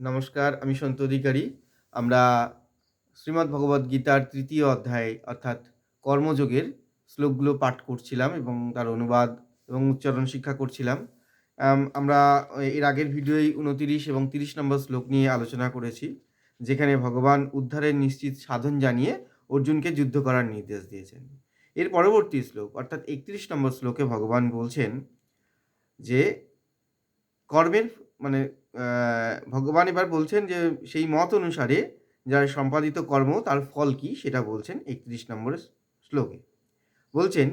নমস্কার, আমি সন্ত অধিকারী। আমরা শ্রীমদ্ ভগবদ্ গীতার তৃতীয় অধ্যায়, অর্থাৎ কর্মযোগের শ্লোকগুলো পাঠ করছিলাম এবং তার অনুবাদ এবং উচ্চারণ শিক্ষা করছিলাম। আমরা এর আগের ভিডিওয় উনতিরিশ এবং তিরিশ নম্বর শ্লোক নিয়ে আলোচনা করেছি, যেখানে ভগবান উদ্ধারের নিশ্চিত সাধন জানিয়ে অর্জুনকে যুদ্ধ করার নির্দেশ দিয়েছেন। এর পরবর্তী শ্লোক, অর্থাৎ একত্রিশ নম্বর শ্লোকে ভগবান বলছেন যে, কর্মের মানে ভগবান এবার বলছেন যে, সেই মত অনুসারে যার সম্পাদিত কর্ম তার ফল কি সেটা বলছেন একত্রিশ নম্বরের শ্লোকে। বলছেন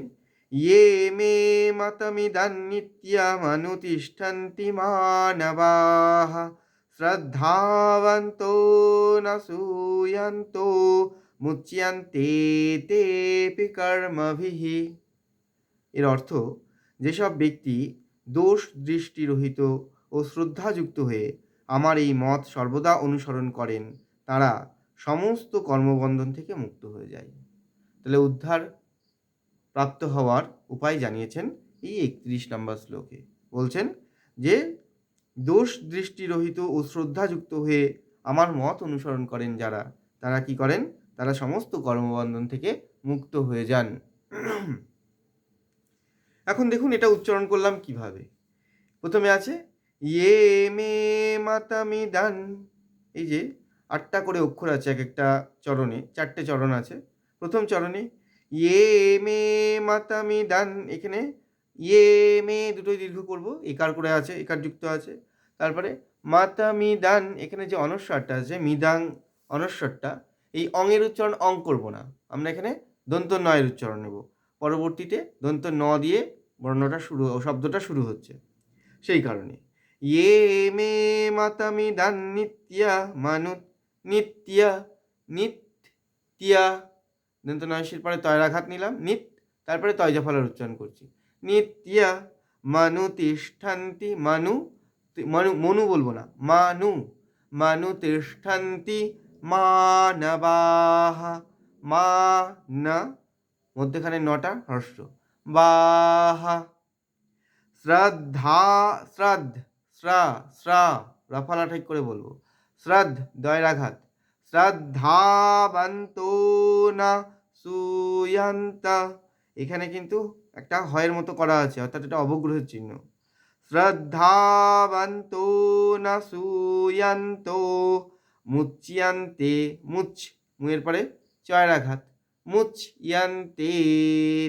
ইয়ে মে মতমিদান নিত্যমানুতিষ্ঠন্তি মানবাহ শ্রদ্ধাবন্তো ন সূয়ন্তো, মুচ্যন্তে তেপি কর্মভিঃ। এর অর্থ, যেসব ব্যক্তি দোষ দৃষ্টিরহিত ও শ্রদ্ধাযুক্ত হয়ে আমার এই মত সর্বদা অনুসরণ করেন, তারা সমস্ত কর্মবন্ধন থেকে মুক্ত হয়ে যায়। তাহলে উদ্ধার প্রাপ্ত হওয়ার উপায় জানিয়েছেন এই একত্রিশ নম্বর শ্লোকে। বলছেন যে, দোষ দৃষ্টিরহিত ও শ্রদ্ধাযুক্ত হয়ে আমার মত অনুসরণ করেন যারা, তারা কি করেন? তারা সমস্ত কর্মবন্ধন থেকে মুক্ত হয়ে যান। এখন দেখুন এটা উচ্চারণ করলাম কীভাবে। প্রথমে আছে ইয়ে মে মাতামি দান এই যে আটটা করে অক্ষর আছে এক একটা চরণে, চারটে চরণ আছে। প্রথম চরণে ইয়ে মে মাতামি দান এখানে ইয়ে মে দুটোই দীর্ঘ করব একার করে আছে একার যুক্ত আছে। তারপরে মাতামি দান এখানে যে অনস্বরটা আছে, মিদাং অনস্বরটা, এই অঙের উচ্চারণ অং করব না। আমরা এখানে দন্ত নয়ের উচ্চারণ নেব। পরবর্তীতে দন্ত ন দিয়ে বর্ণটা শুরু শব্দটা শুরু হচ্ছে। সেই কারণে ইয়ে মে মাতামি দান নিত্যা নিত্যা নিত্যা দন্ত নয়সের পরে তয়ের আঘাত নিলাম, নিত। তারপরে তয়জাফলার উচ্চারণ করছি। নিত্যা মানু তিষ্ঠান্তি, মানু মানু, মনু বলব না, মানু। মানু তিষ্ঠান্তি, মানবাহা মা না মধ্যখানে নটা, হর্ষ। বাহা। শ্রদ্ধা, শ্রাদ্ধ। শ্রা শ্রা রফালা ঠিক করে বলব। শ্রাদ্ধ, দয়রাঘাত। শ্রদ্ধাবন্ত না সুয়ন্ত। এখানে কিন্তু একটা হয়ের মতো করা আছে, অর্থাৎ এটা অবগ্রহের চিহ্ন। শ্রদ্ধাবন্ত না সুয়ন্ত। মুচ্যন্তে মুচ মুয়ের পরে চয়রাঘাত। মুচ্যন্তে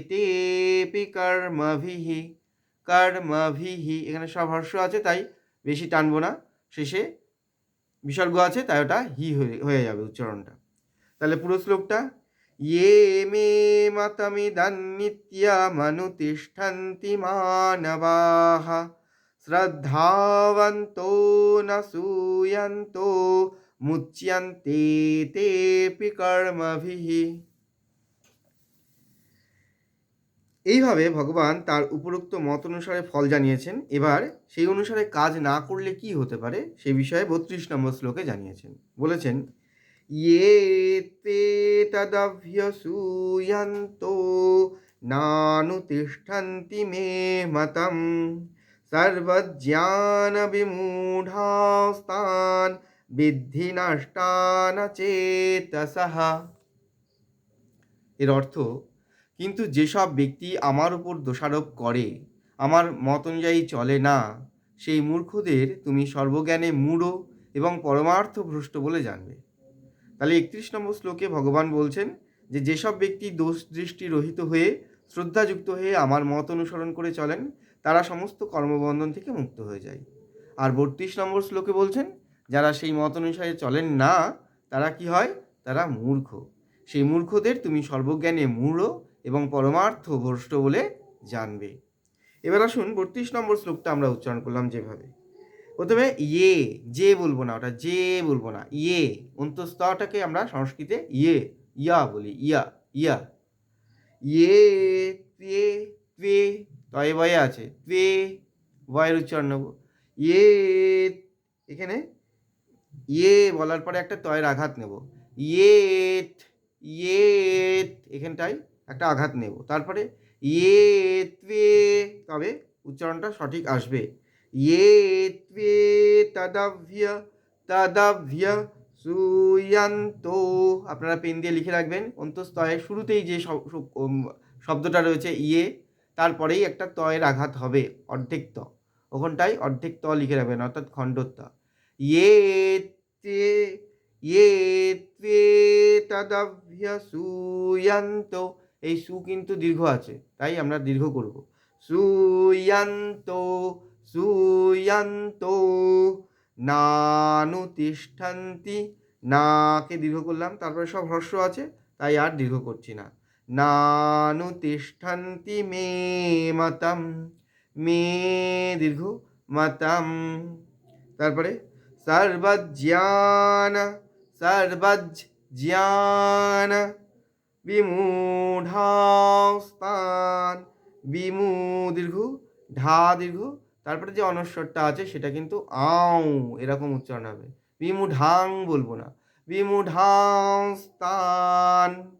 তেপি কর্মভিঃ। কর্মভিঃ। এখানে সব হর্ষ আছে, তাই বেশি টানবো না, শেষে বিসর্গ আছে, তাই ওটা হি হয়ে হয়ে যাবে উচ্চারণটা। তাহলে পুরো শ্লোকটা ইয়ে মে মাতামি দান্নিত্যা মানু তিষ্ঠন্তি মানবাহ শ্রদ্ধাবন্ত ন সুয়ন্ত, মুচ্যন্তে তেপি কর্মভিঃ। এইভাবে ভগবান তার উপরোক্ত মত অনুসারে ফল জানিয়েছেন। এবার সেই অনুসারে কাজ না করলে কি হতে পারে? সে বিষয়ে বত্রিশ নম্বর শ্লোকে জানিয়েছেন। বলেছেন ইয়ে তে তদভ্যসূয়ন্ত নানুতিষ্ঠন্তি মে মতম সর্বজ্ঞান বিমূঢ়াস্তান বিদ্ধি নষ্টান চেতসহ এর অর্থ কিন্তু যেসব ব্যক্তি আমার উপর দোষারোপ করে, আমার মত অনুযায়ী চলে না, সেই মূর্খদের তুমি সর্বজ্ঞানে মূঢ় এবং পরমার্থ ভ্রষ্ট বলে জানবে। তাহলে একত্রিশ নম্বর শ্লোকে ভগবান বলছেন যে, যেসব ব্যক্তি দোষ দৃষ্টি রহিত হয়ে, শ্রদ্ধাযুক্ত হয়ে আমার মত অনুসরণ করে চলেন, তারা সমস্ত কর্মবন্ধন থেকে মুক্ত হয়ে যায়। আর বত্রিশ নম্বর শ্লোকে বলছেন, যারা সেই মত অনুসারে চলেন না, তারা কি হয়? তারা মূর্খ। সেই মূর্খদের তুমি সর্বজ্ঞানে মূঢ় এবং পরমার্থ ভ্রষ্ট বলে জানবে। এবার আসুন বত্রিশ নম্বর শ্লোকটা আমরা উচ্চারণ করলাম যেভাবে। প্রথমে ইয়ে যে বলব না, ওটা যে বলব না ইয়ে অন্তস্তটাকে আমরা সংস্কৃতে ইয়ে ইয়া বলি, ইয়া ইয়া। ইয়ে তে তে তয়ে বয়ে আছে তে বয়ের উচ্চারণ নেব। ইয়ে এখানে ইয়ে বলার পরে একটা তয়ের আঘাত নেব। ইয়েত ইয়েত, এখানটায় একটা আঘাত নেব। তারপরে ইয়ে ত্বে তবে উচ্চারণটা সঠিক আসবে। ইয়ে ত্বে তদভ্য তদভ্য সুয়ন্ত। আপনারা পেন দিয়ে লিখে রাখবেন। অন্তস্তয়ের শুরুতেই যে শব্দটা রয়েছে ইয়ে তারপরেই একটা তয়ের আঘাত হবে, অর্ধেক ত। ওখানটায় অর্ধেক ত লিখে রাখবেন, অর্থাৎ খণ্ডত্ব ইয়ে তে ইয়ে তে তদভ্য সুয়ন্ত। এই সু কিন্তু দীর্ঘ আছে, তাই আমরা দীর্ঘ করব। সুয়ান্ত, সুয়ন্ত, নানুতিষ্ঠান্তি, নাকে দীর্ঘ করলাম, তারপরে সব হ্রস্ব আছে, তাই আর দীর্ঘ করছি না। নানুতিষ্ঠান্তি মে মতম, মে দীর্ঘ মতম। তারপরে সর্বজ্ঞান সর্বজ জ্ঞান বিমূঢ়াস্তান। বিমু দীর্ঘ, ঢা দীর্ঘ। তারপরে যে অনস্বরটা আছে, সেটা কিন্তু আও, এরকম উচ্চারণ হবে। বিমুঢাং বলব না। বিমুঢাস্তান।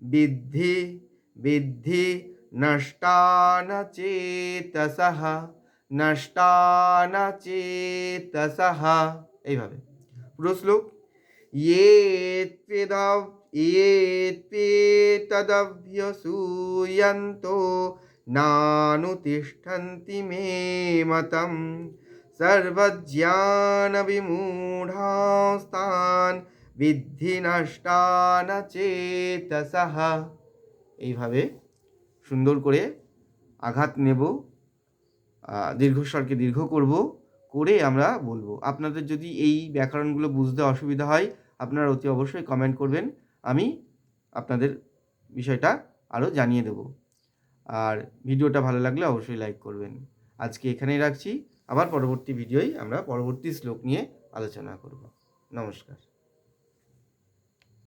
বিদ্ধি বিদ্ধি নষ্টান চেতসহ নষ্টান চেতসহ এইভাবে। পুরো শ্লোক। ये ইয়েতে তদভ্যসূয়ন্তো নানুতিষ্ঠন্তি মে মতম সর্বজ্ঞানবিমূঢ়াস্তান বিদ্ধি নষ্টান চেতসহ এইভাবে সুন্দর করে আঘাত নেব দীর্ঘস্বরকে দীর্ঘ করব, করে আমরা বলব। আপনাদের যদি এই ব্যাকরণগুলো বুঝতে অসুবিধা হয়, আপনারা অতি অবশ্যই কমেন্ট করবেন। আমি আপনাদের বিষয়টা আরও জানিয়ে দেব। আর ভিডিওটা ভালো লাগলে অবশ্যই লাইক করবেন। আজকে এখানেই রাখছি। আবার পরবর্তী ভিডিওয় আমরা পরবর্তী শ্লোক নিয়ে আলোচনা করব। নমস্কার।